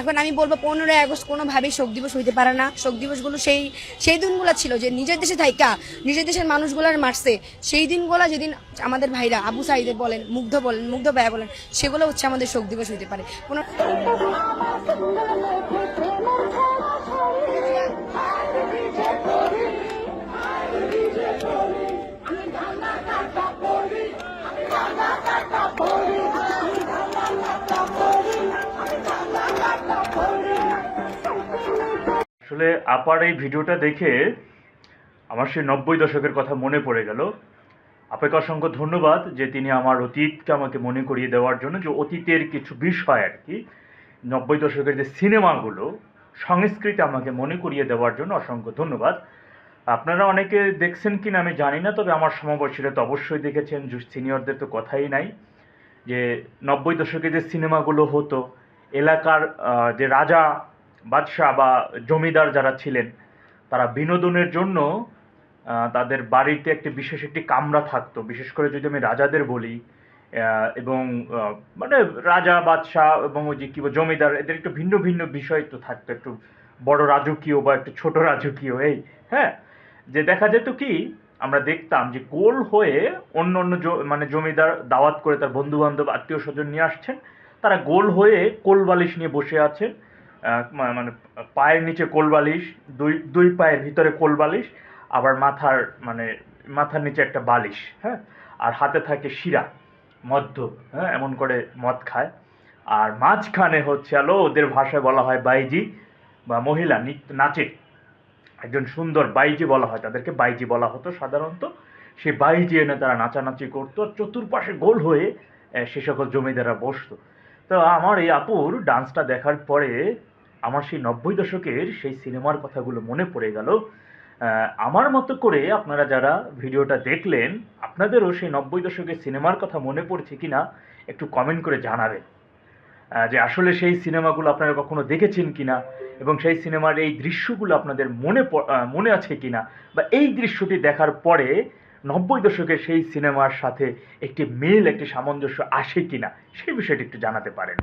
এখন আমি বলব পনেরোই আগস্ট কোনোভাবেই শোক দিবস হইতে পারে না। শোক দিবসগুলো সেই সেই দিনগুলো ছিল যে নিজের দেশে থাইকা, নিজের দেশের মানুষগুলার মারছে। সেই দিনগুলো যেদিন আমাদের ভাইরা আবু সাইদে বলেন, মুগ্ধ বলেন, মুগ্ধ ভাইয়া বলেন, সেগুলো হচ্ছে আমাদের শোক দিবস হইতে পারে। কোনো আসলে আপার এই ভিডিওটা দেখে আমার সেই নব্বই দশকের কথা মনে পড়ে গেল। আপনাকে অসংখ্য ধন্যবাদ যে তিনি আমার অতীতকে আমাকে মনে করিয়ে দেওয়ার জন্য যে অতীতের কিছু বিষয় আর কি, নব্বই দশকের যে সিনেমাগুলো, সংস্কৃতি আমাকে মনে করিয়ে দেওয়ার জন্য অসংখ্য ধন্যবাদ। আপনারা অনেকে দেখছেন কিনা আমি জানি না, তবে আমার সমবয়সীরা তো অবশ্যই দেখেছেন সিনিয়রদের তো কথাই নাই। যে নব্বই দশকে যে সিনেমাগুলো হতো, এলাকার যে রাজা বাদশাহ বা জমিদার যারা ছিলেন, তারা বিনোদনের জন্য তাদের বাড়িতে একটি বিশেষ একটি কামরা থাকতো। বিশেষ করে যদি আমি রাজাদের বলি এবং মানে রাজা, বাদশাহ এবং ওই যে কি জমিদার, এদের একটু ভিন্ন ভিন্ন বিষয় তো থাকতো। একটু বড় রাজকীয় বা একটু ছোট রাজকীয়, এই হ্যাঁ? যে দেখা যেত কি, আমরা দেখতাম যে গোল হয়ে অন্য অন্য মানে জমিদার দাওয়াত করে তার বন্ধু বান্ধব আত্মীয় স্বজন নিয়ে আসছেন। তারা গোল হয়ে কোলবালিশ নিয়ে বসে আছেন। মানে পায়ের নিচে কোলবালিশ দুই দুই পায়ের ভিতরে কোলবালিশ আবার মাথার মানে মাথার নিচে একটা বালিশ হ্যাঁ? আর হাতে থাকে শিরা, মদ্য হ্যাঁ? এমন করে মদ খায়। আর মাঝখানে হচ্ছে আলো, ওদের ভাষায় বলা হয় বাইজি বা মহিলা নাচে একজন সুন্দর বাইজি বলা হয়, তাদেরকে বাইজি বলা হতো সাধারণত। সে বাইজি এনে তারা নাচানাচি করতো চতুর্পাশে গোল হয়ে সে সকল জমিদাররা বসতো। তো আমার এই আপুর ডান্সটা দেখার পরে আমার সেই নব্বই দশকের সেই সিনেমার কথাগুলো মনে পড়ে গেল। আমার মতো করে আপনারা যারা ভিডিওটা দেখলেন, আপনাদেরও সেই নব্বই দশকের সিনেমার কথা মনে পড়ছে কিনা একটু কমেন্ট করে জানাবেন। যে আসলে সেই সিনেমাগুলো আপনারা কখনো দেখেছেন কিনা এবং সেই সিনেমার এই দৃশ্যগুলো আপনাদের মনে মনে আছে কিনা বা এই দৃশ্যটি দেখার পরে নব্বই দশকের সেই সিনেমার সাথে একটি মিল, একটি সামঞ্জস্য আসে কিনা সেই বিষয়টি একটু জানাতে পারেন।